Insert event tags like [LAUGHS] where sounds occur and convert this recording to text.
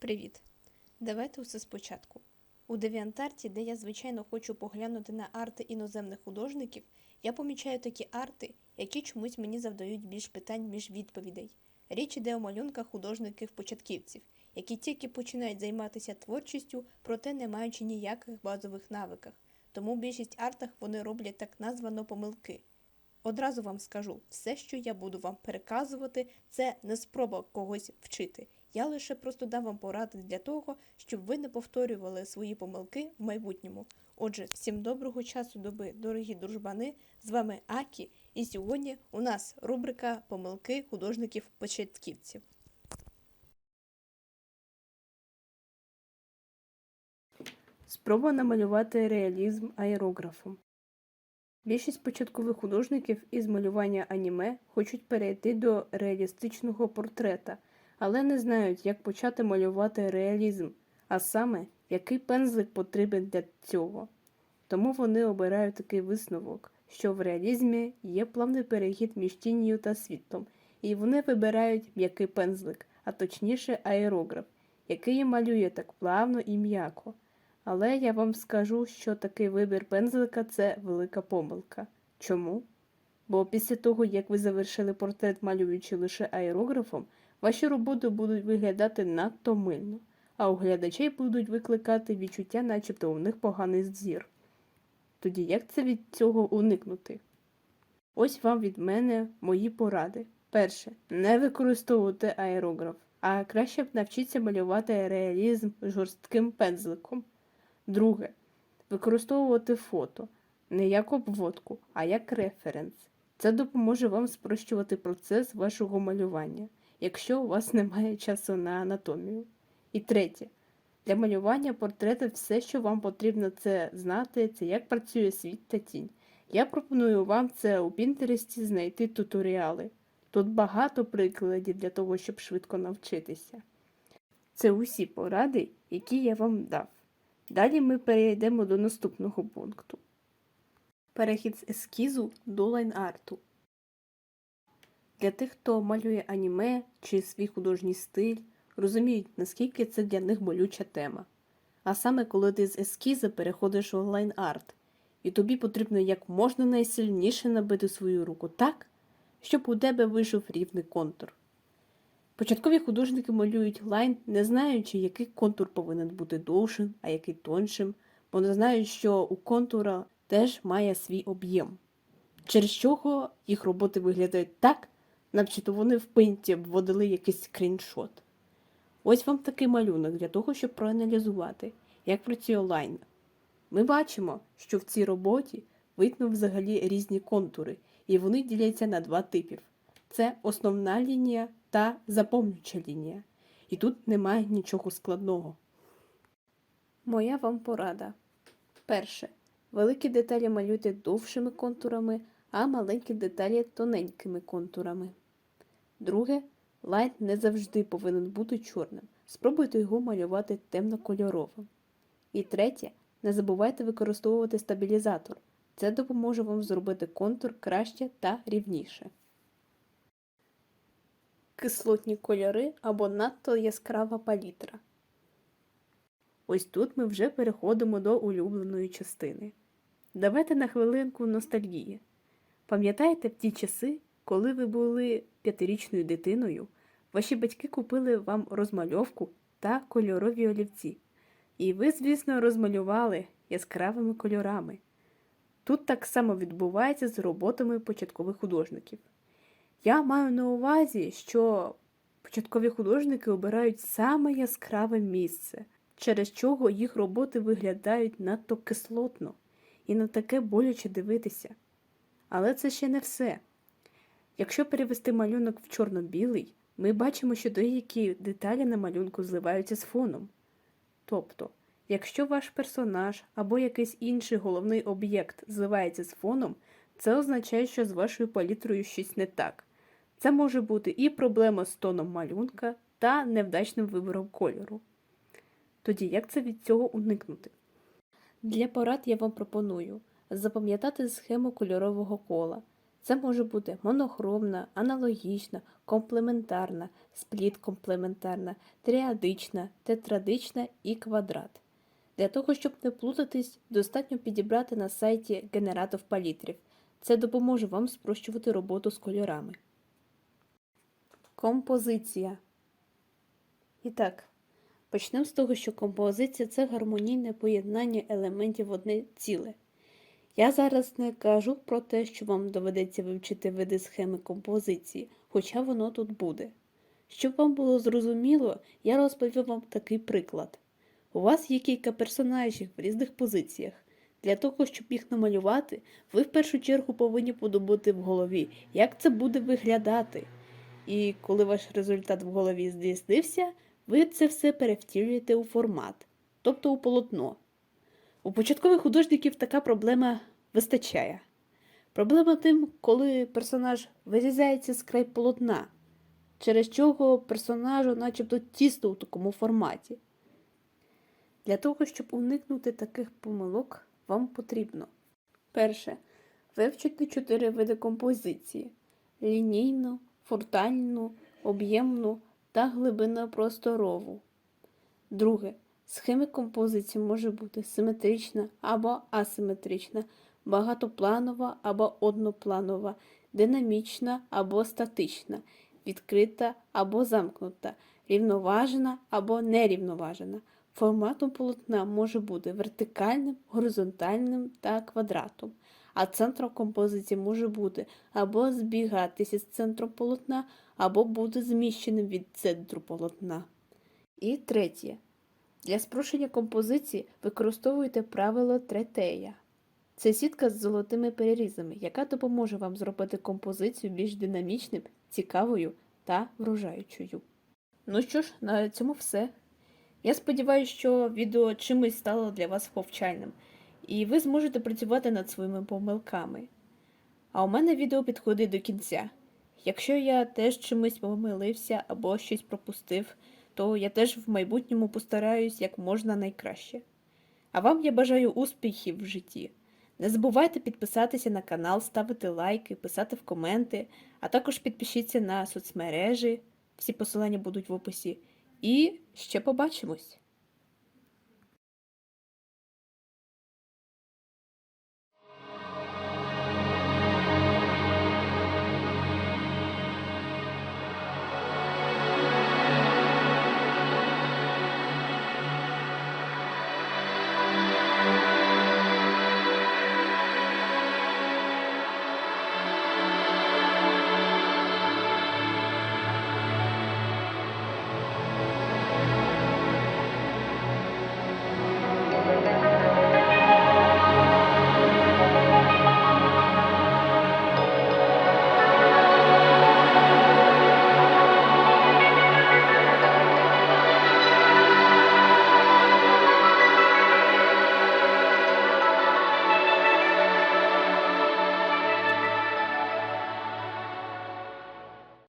Привіт! Давайте усе спочатку. У девіантарті, де я звичайно хочу поглянути на арти іноземних художників, я помічаю такі арти, які чомусь мені завдають більш питань, ніж відповідей. Річ іде у малюнках художників-початківців, які тільки починають займатися творчістю, проте не маючи ніяких базових навиках. Тому більшість артах вони роблять так названо помилки. Одразу вам скажу, все, що я буду вам переказувати, це не спроба когось вчити. Я лише просто дам вам поради для того, щоб ви не повторювали свої помилки в майбутньому. Отже, всім доброго часу доби, дорогі дружбани! З вами Акі, і сьогодні у нас рубрика Помилки художників-початківців. Спроба намалювати реалізм аерографом. Більшість початкових художників із малювання аніме хочуть перейти до реалістичного портрета, але не знають, як почати малювати реалізм, а саме, який пензлик потрібен для цього. Тому вони обирають такий висновок, що в реалізмі є плавний перехід між тінню та світлом, і вони вибирають м'який пензлик, а точніше аерограф, який малює так плавно і м'яко. Але я вам скажу, що такий вибір пензлика це велика помилка. Чому? Бо після того, як ви завершили портрет, малюючи лише аерографом, ваші роботи будуть виглядати надто мильно, а у глядачей будуть викликати відчуття, начебто у них поганий зір. Тоді як це від цього уникнути? Ось вам від мене мої поради. Перше, не використовуйте аерограф, а краще б навчіться малювати реалізм жорстким пензликом. Друге. Використовувати фото не як обводку, а як референс. Це допоможе вам спрощувати процес вашого малювання, якщо у вас [LAUGHS] немає часу на анатомію. І третє. Для малювання портрета все, що вам потрібно це знати, це як працює світ та тінь. Я пропоную вам це у Пінтересті знайти туторіали. Тут багато прикладів для того, щоб швидко навчитися. Це усі поради, які я вам дав. Далі ми перейдемо до наступного пункту. Перехід з ескізу до лайн-арту. Для тих, хто малює аніме чи свій художній стиль, розуміють, наскільки це для них болюча тема. А саме коли ти з ескіза переходиш у лайн-арт, і тобі потрібно як можна найсильніше набити свою руку так, щоб у тебе вийшов рівний контур. Початкові художники малюють лайн, не знаючи, який контур повинен бути довшим, а який тоншим, бо не знають, що у контура теж має свій об'єм, через чого їх роботи виглядають так, начебто вони в пинті вводили якийсь скріншот. Ось вам такий малюнок для того, щоб проаналізувати, як працює лайн. Ми бачимо, що в цій роботі видно взагалі різні контури, і вони діляться на два типів. Це основна лінія та заповнююча лінія. І тут немає нічого складного. Моя вам порада. Перше. Великі деталі малюйте довшими контурами, а маленькі деталі тоненькими контурами. Друге. Лайн не завжди повинен бути чорним. Спробуйте його малювати темнокольоровим. І третє. Не забувайте використовувати стабілізатор. Це допоможе вам зробити контур краще та рівніше кислотні кольори або надто яскрава палітра. Ось тут ми вже переходимо до улюбленої частини. Давайте на хвилинку ностальгії. Пам'ятаєте в ті часи, коли ви були п'ятирічною дитиною, ваші батьки купили вам розмальовку та кольорові олівці. І ви, звісно, розмалювали яскравими кольорами. Тут так само відбувається з роботами початкових художників. Я маю на увазі, що початкові художники обирають саме яскраве місце, через чого їх роботи виглядають надто кислотно і на таке боляче дивитися. Але це ще не все. Якщо перевести малюнок в чорно-білий, ми бачимо, що деякі деталі на малюнку зливаються з фоном. Тобто, якщо ваш персонаж або якийсь інший головний об'єкт зливається з фоном, це означає, що з вашою палітрою щось не так. Це може бути і проблема з тоном малюнка та невдачним вибором кольору. Тоді як це від цього уникнути? Для порад я вам пропоную запам'ятати схему кольорового кола. Це може бути монохромна, аналогічна, комплементарна, спліт-комплементарна, тріадична, тетрадична і квадрат. Для того, щоб не плутатись, достатньо підібрати на сайті генератор палітрів. Це допоможе вам спрощувати роботу з кольорами. Композиція. І так, почнемо з того, що композиція це гармонійне поєднання елементів в одне ціле. Я зараз не кажу про те, що вам доведеться вивчити види схеми композиції, хоча воно тут буде. Щоб вам було зрозуміло, я розповім вам такий приклад. У вас є кілька персонажів в різних позиціях. Для того, щоб їх намалювати, ви в першу чергу повинні подумати в голові, як це буде виглядати. І коли ваш результат в голові здійснився, ви це все перевтілюєте у формат, тобто у полотно. У початкових художників така проблема вистачає. Проблема тим, коли персонаж вирізається з край полотна, через чого персонажу начебто тісто у такому форматі. Для того, щоб уникнути таких помилок, вам потрібно перше. Вивчити чотири види композиції: лінійну, фронтальну, об'ємну та глибинно-просторову. Друге. Схеми композиції може бути симетрична або асиметрична, багатопланова або однопланова, динамічна або статична, відкрита або замкнута, рівноважена або нерівноважена. Форматом полотна може бути вертикальним, горизонтальним та квадратом, а центром композиції може бути або збігатися з центром полотна, або бути зміщеним від центру полотна. І третє. Для спрощення композиції використовуйте правило третея. Це сітка з золотими перерізами, яка допоможе вам зробити композицію більш динамічним, цікавою та вражаючою. Ну що ж, на цьому все. Я сподіваюся, що відео чимось стало для вас повчальним, і ви зможете працювати над своїми помилками. А у мене відео підходить до кінця. Якщо я теж чимось помилився або щось пропустив, то я теж в майбутньому постараюсь як можна найкраще. А вам я бажаю успіхів в житті. Не забувайте підписатися на канал, ставити лайки, писати в коменти, а також підпишіться на соцмережі, всі посилання будуть в описі. І ще побачимось!